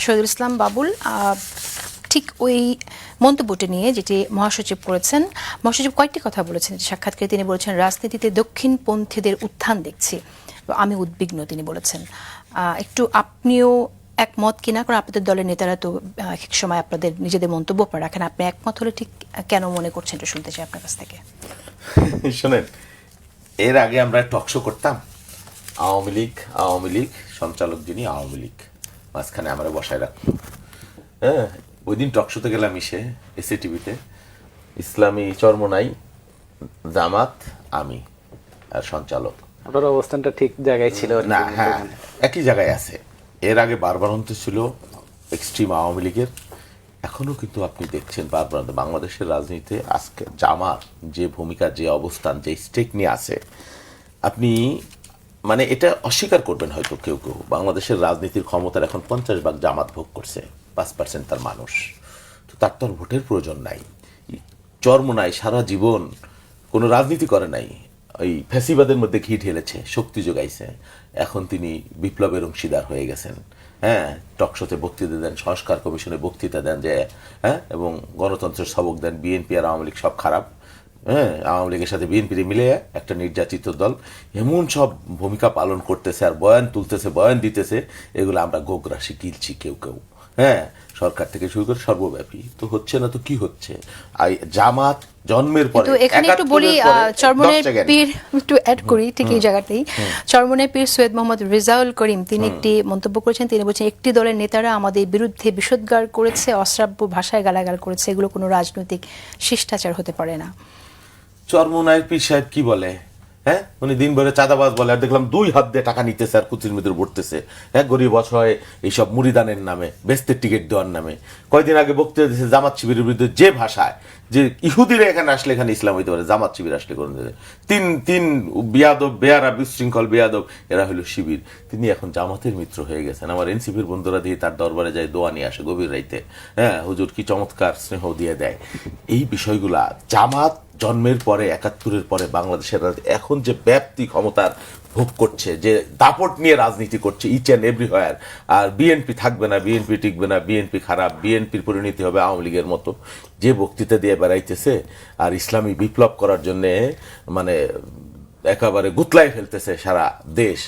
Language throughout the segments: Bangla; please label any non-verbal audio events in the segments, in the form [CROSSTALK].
শহীদুল ইসলাম বাবুল ঠিক ওই মন্তব্যটি নিয়ে যেটি মহাসচিব করেছেন, মহাসচিব কয়েকটি কথা বলেছেন সাক্ষাৎকারে তিনি বলেছেন, রাজনীতিতে দক্ষিণপন্থীদের উত্থান দেখছি। আমি উদ্বিগ্ন, তিনি বলেছেন। একটু আপনিও একমত কিনা কারণ আপনাদের দলের নেতারা তো এক সময় আপনাদের নিজেদের মন্তব্য আপনারা রাখেন। আপনি একমত হলে ঠিক কেন মনে করছেন? এটা শুনতে চাই আপনার কাছ থেকে। [LAUGHS] শোনেন, এর আগে আমরা টকশো করতাম। আওয়ামী লীগ আওয়ামী লীগ, সঞ্চালক যিনি আওয়ামী লীগ। মাঝখানে আমরা বসায় রাখল হ্যাঁ ওই দিন টকশোতে গেলাম ইসে এসএ টিভিতে ইসলামী চর্মনাই জামাত আমি আর সঞ্চালক। আপনার অবস্থানটা ঠিক জায়গায় ছিল না হ্যাঁ একই জায়গায় আছে। এর আগে বারবার অন্ত ছিল এক্সট্রিম আওয়ামী লীগের। এখনও কিন্তু আপনি দেখছেন বারবার বাংলাদেশের রাজনীতিতে আজকে জামাত যে ভূমিকা যে অবস্থান যে স্টেক নিয়ে আছে। আপনি মানে এটা অস্বীকার করবেন হয়তো কেউ কেউ। বাংলাদেশের রাজনীতির ক্ষমতার এখন পঞ্চাশ ভাগ জামাত ভোগ করছে, পাঁচ পার্সেন্ট তার মানুষ। তো তার তো ভোটের প্রয়োজন নাই। চর্ম নাই, সারা জীবন কোনো রাজনীতি করে নাই। ওই ফ্যাসিবাদের মধ্যে ঘি ঢেলেছে, শক্তি যোগাইছে। এখন তিনি বিপ্লবের অংশীদার হয়ে গেছেন। হ্যাঁ টকশোতে বক্তৃতা দেন, সংস্কার কমিশনে বক্তৃতা দেন যে হ্যাঁ এবং গণতন্ত্রের সবক দেন, বিএনপি আর আওয়ামী লীগ সব খারাপ। হ্যাঁ আওয়ামী লীগের সাথে বিএনপি মিলে একটা নির্যাতিত দল এমন সব ভূমিকা পালন করতেছে আর বয়ান তুলতেছে বয়ান দিতেছে এগুলো আমরা গোগ্রাসী গিলছি কেউ কেউ। হ্যাঁ সরকার থেকে শুরু করে সর্বব্যাপী। তো হচ্ছে না তো কি হচ্ছে? জামাত জন্মের পরে তো এখানে একটু বলি চরমনের পীর একটু অ্যাড করি ঠিক এই জায়গাতেই। চরমনের পীর সৈয়দ মোহাম্মদ রেজাউল করিম তিনি একটি মন্তব্য করেছেন তিনি বলছেন একটি দলের নেতারা আমাদের বিরুদ্ধে বিষোদ্গার করেছে অশ্রাব্য ভাষায় গালাগাল করেছে এগুলো কোনো রাজনৈতিক শিষ্টাচার হতে পারে না। চরমনায়ের পীর সাহেব কি বলে? হ্যাঁ? উনি দিন ভরে চাঁদাবাজ বলে। আর দেখলাম দুই হাত দিয়ে টাকা নিতেছে আর কুচির ভিতরে ভরতেছে। হ্যাঁ গরিব অসহায় এইসব মুড়িদানের নামে, বেস্তের টিকিট দেওয়ার নামে। কয়দিন আগে বক্তৃতা দিয়েছে জামাত শিবিরের বিরুদ্ধে যে ভাষায়, যে ইহুদিরা এখানে আসলে এখানে ইসলাম হইতে পারে, জামাত শিবির আসলে করে দেবে তিন তিন বিয়াদব বেয়ারা বিশৃঙ্খল বিয়াদব, এরা হলো শিবির। তিনি এখন জামাতের মিত্র হয়ে গেছেন। আমার এনসিপির বন্ধুরা দিয়ে তার দরবারে যায় দোয়া নিয়ে আসে গভীর রাইতে। হ্যাঁ হুজুর কি চমৎকার স্নেহ দিয়ে দেয়। এই বিষয়গুলা জামাত জন্মের পরে, একাত্তরের পরে বাংলাদেশের এখন যে ব্যাপ্তি ক্ষমতার ভোগ করছে, যে দাপট নিয়ে রাজনীতি করছে ইচ অ্যান্ড এভরিহয়ার আর বিএনপি থাকবে না বিএনপি টিকবে না বিএনপি খারাপ বিএনপির পরিণতি হবে আওয়ামী লীগের মতো। যে বক্তৃতা দিয়ে বেড়াইতেছে, আর ইসলামী বিপ্লব করার জন্যে মানে একেবারে গুতলাই ফেলতেছে সারা দেশ,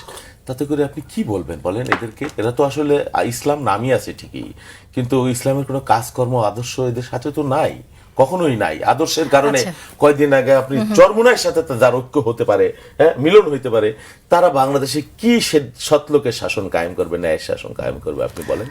তাতে করে আপনি কি বলবেন বলেন এদেরকে? এরা তো আসলে ইসলাম নামই আছে ঠিকই, কিন্তু ইসলামের কোনো কাজকর্ম, আদর্শ এদের সাথে তো নাই। কখনোই নাই। আদর্শের কারণে কয়েকদিন আগে আপনি চরমুনার সাথে যার ঐক্য হতে পারে হ্যাঁ মিলন হইতে পারে তারা বাংলাদেশে কি সে- সৎলোকের শাসন কায়েম করবে ন্যায়ের শাসন কায়েম করবে আপনি বলেন?